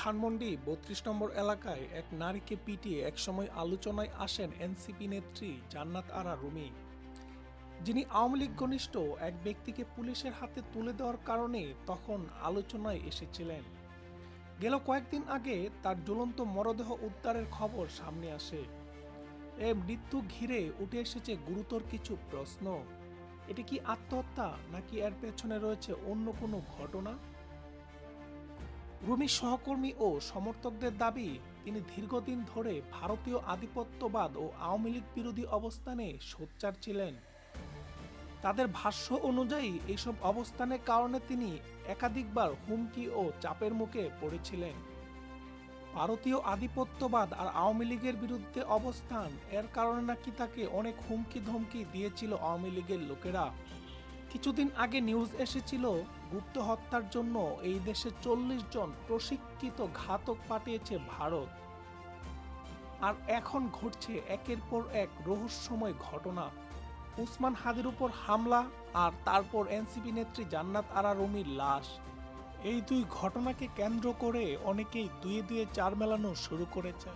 ধানমন্ডি, বত্রিশ নম্বর এলাকায় এক নারীকে পিটিয়ে একসময় আলোচনায় আসেন এনসিপি নেত্রী জান্নাত আরা রুমি। যিনি আওয়ামী লীগ ঘনিষ্ঠ, এক ব্যক্তিকে পুলিশের হাতে তুলে দেওয়ার কারণে তখন আলোচনায় এসেছিলেন। গেল কয়েকদিন আগে তার জ্বলন্ত মরদেহ উদ্ধারের খবর সামনে আসে। এ মৃত্যু ঘিরে উঠে এসেছে গুরুতর কিছু প্রশ্ন। এটি কি আত্মহত্যা, নাকি এর পেছনে রয়েছে অন্য কোনো ঘটনা? রুমির সহকর্মী ও সমর্থকদের দাবি, তিনি দীর্ঘদিন ধরে ভারতীয় আধিপত্যবাদ ও আওয়ামী লীগ বিরোধী অবস্থানে সোচ্চার ছিলেন। তাদের ভাষ্য অনুযায়ী এইসব অবস্থানের কারণে তিনি একাধিকবার হুমকি ও চাপের মুখে পড়েছিলেন। ভারতীয় আধিপত্যবাদ আর আওয়ামী লীগের বিরুদ্ধে অবস্থান, এর কারণে নাকি তাকে অনেক হুমকি ধমকি দিয়েছিল আওয়ামী লীগের লোকেরা। কিছুদিন আগে নিউজ এসেছিল, গুপ্ত হত্যার জন্য এই দেশে চল্লিশ জন প্রশিক্ষিত ঘাতক পাঠিয়েছে ভারত। আর এখন ঘটছে একের পর এক রহস্যময় ঘটনা। উসমান হাদির উপর হামলা আর তারপর এনসিপি নেত্রী জান্নাত আরা রুমির লাশ। এই দুই ঘটনাকে কেন্দ্র করে অনেকেই দুয়ে দুয়ে চার মেলানো শুরু করেছে।